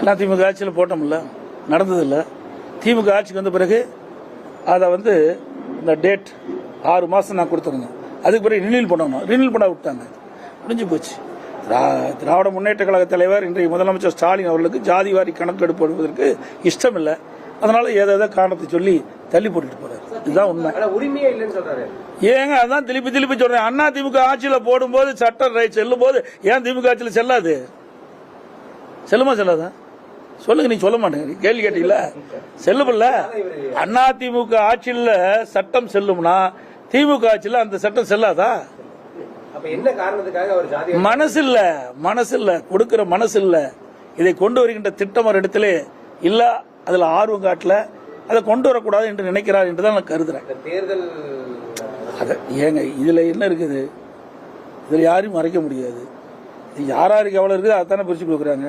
அதிமுக ஆட்சியில் போட்டோம்ல நடந்ததில்ல. திமுக ஆட்சிக்கு வந்த பிறகு அதை வந்து இந்த டேட் ஆறு மாதம் நான் கொடுத்துருந்தேன். அதுக்கு பிறகு ரினியூல் பண்ணணும். ரினியூல் பண்ண விட்டாங்க. முடிஞ்சு போச்சு. திரா- திராவிட முன்னேற்ற கழக தலைவர் இன்றைய முதலமைச்சர் ஸ்டாலின் அவர்களுக்கு ஜாதிவாரி கணக்கெடுப்பு எடுப்பதற்கு இஷ்டம் இல்லை அதனால ஏதோ காரணத்தை சொல்லி தள்ளி போட்டுட்டு போறாரு. இதுதான் உண்மை. உரிமையே இல்லைன்னு சொல்றாரு. ஏங்க அதான் திருப்பி திருப்பி சொல்றேன். அண்ணா திமுக ஆட்சியில போடும்போது சட்டம் செல்லும் போது ஏன் திமுக ஆட்சியில செல்லாது? செல்லுமா செல்லாதா? சொல்லுங்க நீ சொல்ல மாட்டேங்க. கேள்வி கேட்டீங்களா? செல்லுமில்ல. அண்ணா திமுக ஆட்சியில் சட்டம் செல்லும்னா திமுக ஆட்சியில் அந்த சட்டம் செல்லாதா? அப்ப என்ன காரணத்துக்காக அவர் ஜாதி மனசு இல்ல மனசு இல்ல கொடுக்கிற மனசு இல்ல இதை கொண்டு வருகின்ற திட்டம் ஒரு இடத்துல இல்ல அதுல ஆர்வம் காட்டல அதை கொண்டு வரக்கூடாது என்று நினைக்கிறார் என்று தான் நான் கருதுறேன். தேர்தல் அத ஏங்க இதுல என்ன இருக்குது? இதுல யாரையும் மறைக்க முடியாது. இது யார் யாருக்கு எவ்வளவு இருக்குது அதானே பிரிச்சு கொடுக்குறாங்க.